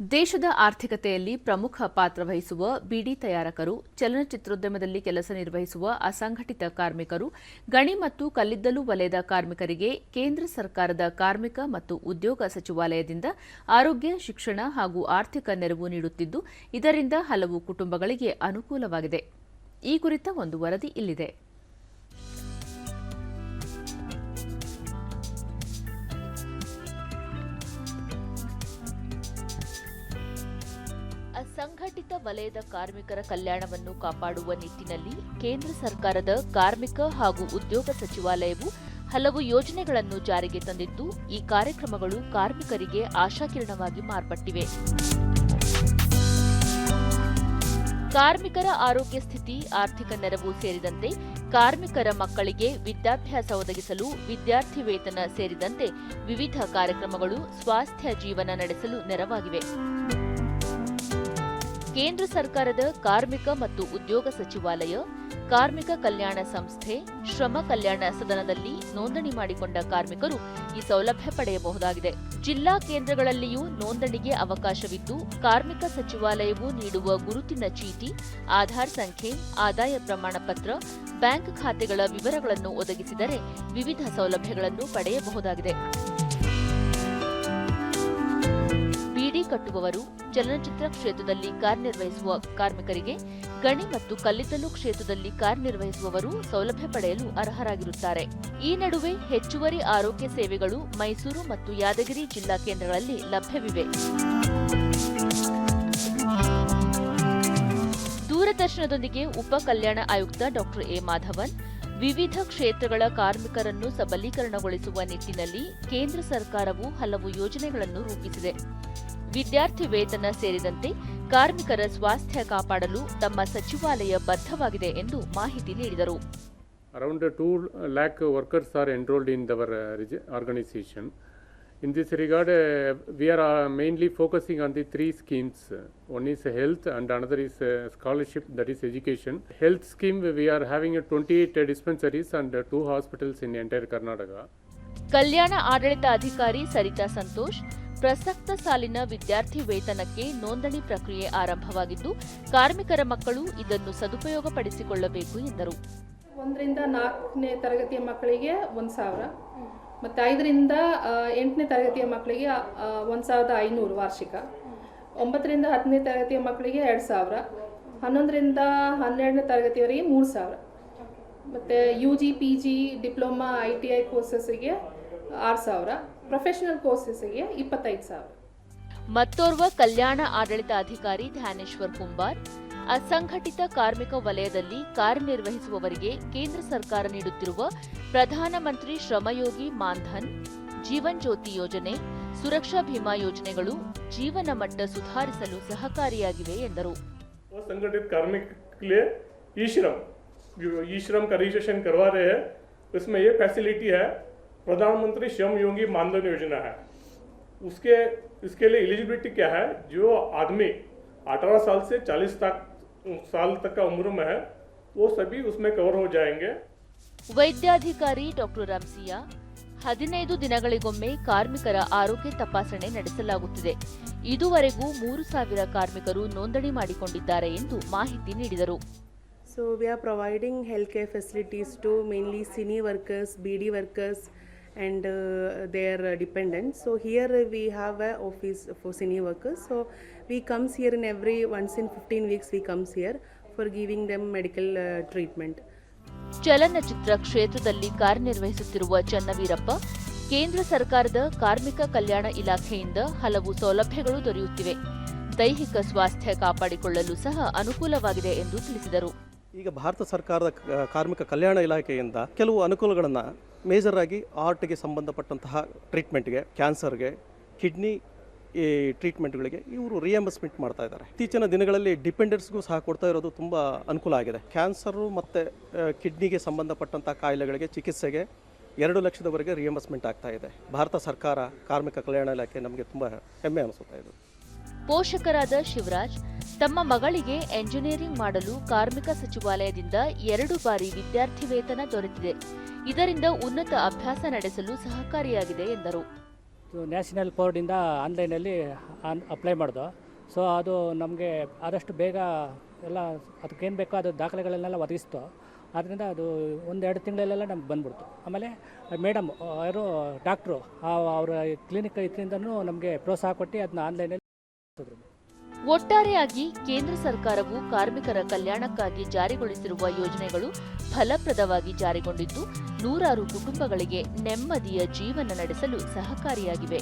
ದೇಶದ ಆರ್ಥಿಕತೆಯಲ್ಲಿ ಪ್ರಮುಖ ಪಾತ್ರ ವಹಿಸುವ ಬಿಡಿ ತಯಾರಕರು, ಚಲನಚಿತ್ರೋದ್ಯಮದಲ್ಲಿ ಕೆಲಸ ನಿರ್ವಹಿಸುವ ಅಸಂಘಟಿತ ಕಾರ್ಮಿಕರು, ಗಣಿ ಮತ್ತು ಕಲ್ಲಿದ್ದಲು ವಲಯದ ಕಾರ್ಮಿಕರಿಗೆ ಕೇಂದ್ರ ಸರ್ಕಾರದ ಕಾರ್ಮಿಕ ಮತ್ತು ಉದ್ಯೋಗ ಸಚಿವಾಲಯದಿಂದ ಆರೋಗ್ಯ, ಶಿಕ್ಷಣ ಹಾಗೂ ಆರ್ಥಿಕ ನೆರವು ನೀಡುತ್ತಿದ್ದು, ಇದರಿಂದ ಹಲವು ಕುಟುಂಬಗಳಿಗೆ ಅನುಕೂಲವಾಗಿದೆ. ಈ ಕುರಿತ ಒಂದು ವರದಿ ಇಲ್ಲಿದೆ. ಅಸಂಘಟಿತ ವಲಯದ ಕಾರ್ಮಿಕರ ಕಲ್ಯಾಣವನ್ನು ಕಾಪಾಡುವ ನಿಟ್ಟಿನಲ್ಲಿ ಕೇಂದ್ರ ಸರ್ಕಾರದ ಕಾರ್ಮಿಕ ಹಾಗೂ ಉದ್ಯೋಗ ಸಚಿವಾಲಯವು ಹಲವು ಯೋಜನೆಗಳನ್ನು ಜಾರಿಗೆ ತಂದಿದ್ದು, ಈ ಕಾರ್ಯಕ್ರಮಗಳು ಕಾರ್ಮಿಕರಿಗೆ ಆಶಾಕಿರಣವಾಗಿ ಮಾರ್ಪಟ್ಟಿವೆ. ಕಾರ್ಮಿಕರ ಆರೋಗ್ಯ ಸ್ಥಿತಿ, ಆರ್ಥಿಕ ನೆರವು ಸೇರಿದಂತೆ ಕಾರ್ಮಿಕರ ಮಕ್ಕಳಿಗೆ ವಿದ್ಯಾಭ್ಯಾಸ ಒದಗಿಸಲು ವಿದ್ಯಾರ್ಥಿ ವೇತನ ಸೇರಿದಂತೆ ವಿವಿಧ ಕಾರ್ಯಕ್ರಮಗಳು ಸ್ವಾಸ್ಥ್ಯ ಜೀವನ ನಡೆಸಲು ನೆರವಾಗಿವೆ. ಕೇಂದ್ರ ಸರ್ಕಾರದ ಕಾರ್ಮಿಕ ಮತ್ತು ಉದ್ಯೋಗ ಸಚಿವಾಲಯ, ಕಾರ್ಮಿಕ ಕಲ್ಯಾಣ ಸಂಸ್ಥೆ, ಶ್ರಮ ಕಲ್ಯಾಣ ಸದನದಲ್ಲಿ ನೋಂದಣಿ ಮಾಡಿಕೊಂಡ ಕಾರ್ಮಿಕರು ಈ ಸೌಲಭ್ಯ ಪಡೆಯಬಹುದಾಗಿದೆ. ಜಿಲ್ಲಾ ಕೇಂದ್ರಗಳಲ್ಲಿಯೂ ನೋಂದಣಿಗೆ ಅವಕಾಶವಿದ್ದು, ಕಾರ್ಮಿಕ ಸಚಿವಾಲಯವು ನೀಡುವ ಗುರುತಿನ ಚೀಟಿ, ಆಧಾರ್ ಸಂಖ್ಯೆ, ಆದಾಯ ಪ್ರಮಾಣ ಪತ್ರ, ಬ್ಯಾಂಕ್ ಖಾತೆಗಳ ವಿವರಗಳನ್ನು ಒದಗಿಸಿದರೆ ವಿವಿಧ ಸೌಲಭ್ಯಗಳನ್ನು ಪಡೆಯಬಹುದಾಗಿದೆ. ಬಿಡಿ ಕಟ್ಟುವವರು ಚಲನಚಿತ್ರ ಕ್ಷೇತ್ರದಲ್ಲಿ ಕಾರ್ಯನಿರ್ವಹಿಸುವ ಕಾರ್ಮಿಕರಿಗೆ ಗಣಿ ಮತ್ತು ಕಲ್ಲಿದ್ದಲು ಕ್ಷೇತ್ರದಲ್ಲಿ ಕಾರ್ಯನಿರ್ವಹಿಸುವವರು ಸೌಲಭ್ಯ ಪಡೆಯಲು ಅರ್ಹರಾಗಿರುತ್ತಾರೆ. ಈ ನಡುವೆ ಹೆಚ್ಚುವರಿ ಆರೋಗ್ಯ ಸೇವೆಗಳು ಮೈಸೂರು ಮತ್ತು ಯಾದಗಿರಿ ಜಿಲ್ಲಾ ಕೇಂದ್ರಗಳಲ್ಲಿ ಲಭ್ಯವಿವೆ. ದೂರದರ್ಶನದೊಂದಿಗೆ ಉಪ ಕಲ್ಯಾಣ ಆಯುಕ್ತ ಡಾಕ್ಟರ್ ಎ. ಮಾಧವನ್ ವಿವಿಧ ಕ್ಷೇತ್ರಗಳ ಕಾರ್ಮಿಕರನ್ನು ಸಬಲೀಕರಣಗೊಳಿಸುವ ನಿಟ್ಟಿನಲ್ಲಿ ಕೇಂದ್ರ ಸರ್ಕಾರವು ಹಲವು ಯೋಜನೆಗಳನ್ನು ರೂಪಿಸಿದೆ. ವಿದ್ಯಾರ್ಥಿ ವೇತನ ಸೇರಿದಂತೆ ಕಾರ್ಮಿಕರ ಸ್ವಾಸ್ಥ್ಯ ಕಾಪಾಡಲು ತಮ್ಮ ಸಚಿವಾಲಯ ಬದ್ಧವಾಗಿದೆ ಎಂದು ಮಾಹಿತಿ ನೀಡಿದರು Around uh, 2 lakh workers are enrolled in our uh, regi- organization. In this regard, focusing we are three mainly focusing on the three schemes. Is One is is health and another is are scholarship, that is education. Health scheme, we are having Karnataka 28 uh, dispensaries and uh, two hospitals in entire Karnataka. ಕಲ್ಯಾಣ ಆಡಳಿತ ಅಧಿಕಾರಿ ಸರಿತಾ ಸಂತೋಷ್ ಪ್ರಸಕ್ತ ಸಾಲಿನ ವಿದ್ಯಾರ್ಥಿ ವೇತನಕ್ಕೆ ನೋಂದಣಿ ಪ್ರಕ್ರಿಯೆ ಆರಂಭವಾಗಿದ್ದು, ಕಾರ್ಮಿಕರ ಮಕ್ಕಳು ಇದನ್ನು ಸದುಪಯೋಗಪಡಿಸಿಕೊಳ್ಳಬೇಕು ಎಂದರು. ಒಂದರಿಂದ ನಾಲ್ಕನೇ ತರಗತಿಯ ಮಕ್ಕಳಿಗೆ ಒಂದು ಸಾವಿರ. ಮತ್ತು ಐದರಿಂದ ಎಂಟನೇ ತರಗತಿಯ ಮಕ್ಕಳಿಗೆ ಒಂದು ಸಾವಿರದ ಐನೂರು ವಾರ್ಷಿಕ. ಒಂಬತ್ತರಿಂದ ಹತ್ತನೇ ತರಗತಿಯ ಮಕ್ಕಳಿಗೆ ಎರಡು ಸಾವಿರ. ಹನ್ನೊಂದರಿಂದ ಹನ್ನೆರಡನೇ ತರಗತಿಯವರೆಗೆ ಮೂರು ಸಾವಿರ. ಮತ್ತು U G P G diploma I T I ಕೋರ್ಸಸ್ಸಿಗೆ ಆರು ಸಾವಿರ. ಪ್ರೊಫೆಷನಲ್ ಕೋರ್ಸಸ್ಸಿಗೆ ಇಪ್ಪತ್ತೈದು ಸಾವಿರ ಮತ್ತೋರ್ವ ಕಲ್ಯಾಣ ಆಡಳಿತ ಅಧಿಕಾರಿ ಧ್ಯಾನೇಶ್ವರ್ ಕುಂಬಾರ್ ಅಸಂಘಟಿತ ಕಾರ್ಮಿಕ ವಲಯದಲ್ಲಿ ಕಾರ್ಯನಿರ್ವಹಿಸುವವರಿಗೆ ಕೇಂದ್ರ ಸರ್ಕಾರ ನೀಡುತ್ತಿರುವ ಪ್ರಧಾನಮಂತ್ರಿ ಶ್ರಮಯೋಗಿ ಮಾನ್ಧನ್ ಜೀವನ್ ಜ್ಯೋತಿ ಯೋಜನೆ ಸುರಕ್ಷಾ ಭೀಮಾ ಯೋಜನೆಗಳು ಜೀವನ ಮಟ್ಟ ಸುಧಾರಿಸಲು ಸಹಕಾರಿಯಾಗಿವೆ ಎಂದರು वो संगठित कार्मिक के लिए ई श्रम जो ई श्रम का रजिस्ट्रेशन करवा रहे हैं उसमें ये फैसिलिटी है प्रधानमंत्री श्रम योगी मानधन योजना है उसके इसके लिए एलिजिबिलिटी क्या है जो आदमी 18 साल से 40 तक साल तक का उम्र में है वो सभी उसमें कवर हो जाएंगे ವೈದ್ಯಾಧಿಕಾರಿ ಡಾಕ್ಟರ್ ರಂಸಿಯಾ ಹದಿನೈದು ದಿನಗಳಿಗೊಮ್ಮೆ ಕಾರ್ಮಿಕರ ಆರೋಗ್ಯ ತಪಾಸಣೆ ನಡೆಸಲಾಗುತ್ತಿದೆ ಇದುವರೆಗೂ ಮೂರು ಸಾವಿರ ಕಾರ್ಮಿಕರು ನೋಂದಣಿ ಮಾಡಿಕೊಂಡಿದ್ದಾರೆ ಎಂದು ಮಾಹಿತಿ ನೀಡಿದರು So we are providing healthcare facilities to mainly cine workers, BD workers, and uh, their uh, dependents. So here we have a office for senior workers. So we comes here in every once in 15 weeks we comes here for giving them medical uh, treatment. ಚಲನಚಿತ್ರ ಕ್ಷೇತ್ರದಲ್ಲಿ ಕಾರ್ಯನಿರ್ವಹಿಸುತ್ತಿರುವ ಚನ್ನವೀರಪ್ಪ ಕೇಂದ್ರ ಸರ್ಕಾರದ ಕಾರ್ಮಿಕ ಕಲ್ಯಾಣ ಇಲಾಖೆಯಿಂದ ಹಲವು ಸೌಲಭ್ಯಗಳು ದೊರೆಯುತ್ತಿವೆ ದೈಹಿಕ ಸ್ವಾಸ್ಥ್ಯ ಕಾಪಾಡಿಕೊಳ್ಳಲು ಸಹ ಅನುಕೂಲವಾಗಿದೆ ಎಂದು ತಿಳಿಸಿದರು ಈಗ ಭಾರತ ಸರ್ಕಾರದ ಕಾರ್ಮಿಕ ಕಲ್ಯಾಣ ಇಲಾಖೆಯಿಂದ ಕೆಲವು ಅನುಕೂಲಗಳನ್ನು ಮೇಜರ್ ಆಗಿ ಆರ್ಟ್ಗೆ ಸಂಬಂಧಪಟ್ಟಂತಹ ಟ್ರೀಟ್ಮೆಂಟ್ಗೆ, ಕ್ಯಾನ್ಸರ್ಗೆ, ಕಿಡ್ನಿ, ಈ ಟ್ರೀಟ್ಮೆಂಟ್ಗಳಿಗೆ ಇವರು ರಿಯಂಬರ್ಸ್ಮೆಂಟ್ ಮಾಡ್ತಾ ಇದ್ದಾರೆ. ಇತ್ತೀಚಿನ ದಿನಗಳಲ್ಲಿ ಡಿಪೆಂಡೆಂಟ್ಸ್ಗೂ ಸಹ ಕೊಡ್ತಾ ಇರೋದು ತುಂಬ ಅನುಕೂಲ ಆಗಿದೆ. ಕ್ಯಾನ್ಸರು ಮತ್ತು ಕಿಡ್ನಿಗೆ ಸಂಬಂಧಪಟ್ಟಂಥ ಕಾಯಿಲೆಗಳಿಗೆ ಚಿಕಿತ್ಸೆಗೆ ಎರಡು ಲಕ್ಷದವರೆಗೆ ರಿಯಂಬರ್ಸ್ಮೆಂಟ್ ಆಗ್ತಾ ಇದೆ. ಭಾರತ ಸರ್ಕಾರ ಕಾರ್ಮಿಕ ಕಲ್ಯಾಣ ಇಲಾಖೆ ನಮಗೆ ತುಂಬ ಹೆಮ್ಮೆ ಅನಿಸುತ್ತಾ ಇದೆ. ಪೋಷಕರಾದ ಶಿವರಾಜ್, ತಮ್ಮ ಮಗಳಿಗೆ ಎಂಜಿನಿಯರಿಂಗ್ ಮಾಡಲು ಕಾರ್ಮಿಕ ಸಚಿವಾಲಯದಿಂದ ಎರಡು ಬಾರಿ ವಿದ್ಯಾರ್ಥಿ ವೇತನ ದೊರೆತಿದೆ. ಇದರಿಂದ ಉನ್ನತ ಅಭ್ಯಾಸ ನಡೆಸಲು ಸಹಕಾರಿಯಾಗಿದೆ ಎಂದರು. ನ್ಯಾಷನಲ್ ಬೋರ್ಡಿಂದ ಆನ್ಲೈನಲ್ಲಿ ಆನ್ ಅಪ್ಲೈ ಮಾಡಿದೋ. ಸೊ ಅದು ನಮಗೆ ಆದಷ್ಟು ಬೇಗ ಎಲ್ಲ ಅದಕ್ಕೇನು ಬೇಕೋ ಅದು ದಾಖಲೆಗಳನ್ನೆಲ್ಲ ಒದಗಿಸ್ತು. ಆದ್ದರಿಂದ ಅದು ಒಂದೆರಡು ತಿಂಗಳಲ್ಲೆಲ್ಲ ನಮ್ಗೆ ಬಂದ್ಬಿಡ್ತು. ಆಮೇಲೆ ಮೇಡಮ್, ಯಾರು ಡಾಕ್ಟ್ರು ಅವರ ಕ್ಲಿನಿಕ್ ಇದರಿಂದನೂ ನಮಗೆ ಪ್ರೋತ್ಸಾಹ ಕೊಟ್ಟು ಅದನ್ನ ಆನ್ಲೈನಲ್ಲಿ ಒಟ್ಟಾರೆಯಾಗಿ ಕೇಂದ್ರ ಸರ್ಕಾರವು ಕಾರ್ಮಿಕರ ಕಲ್ಯಾಣಕ್ಕಾಗಿ ಜಾರಿಗೊಳಿಸಿರುವ ಯೋಜನೆಗಳು ಫಲಪ್ರದವಾಗಿ ಜಾರಿಗೊಂಡಿದ್ದು, ನೂರಾರು ಕುಟುಂಬಗಳಿಗೆ ನೆಮ್ಮದಿಯ ಜೀವನ ನಡೆಸಲು ಸಹಕಾರಿಯಾಗಿವೆ.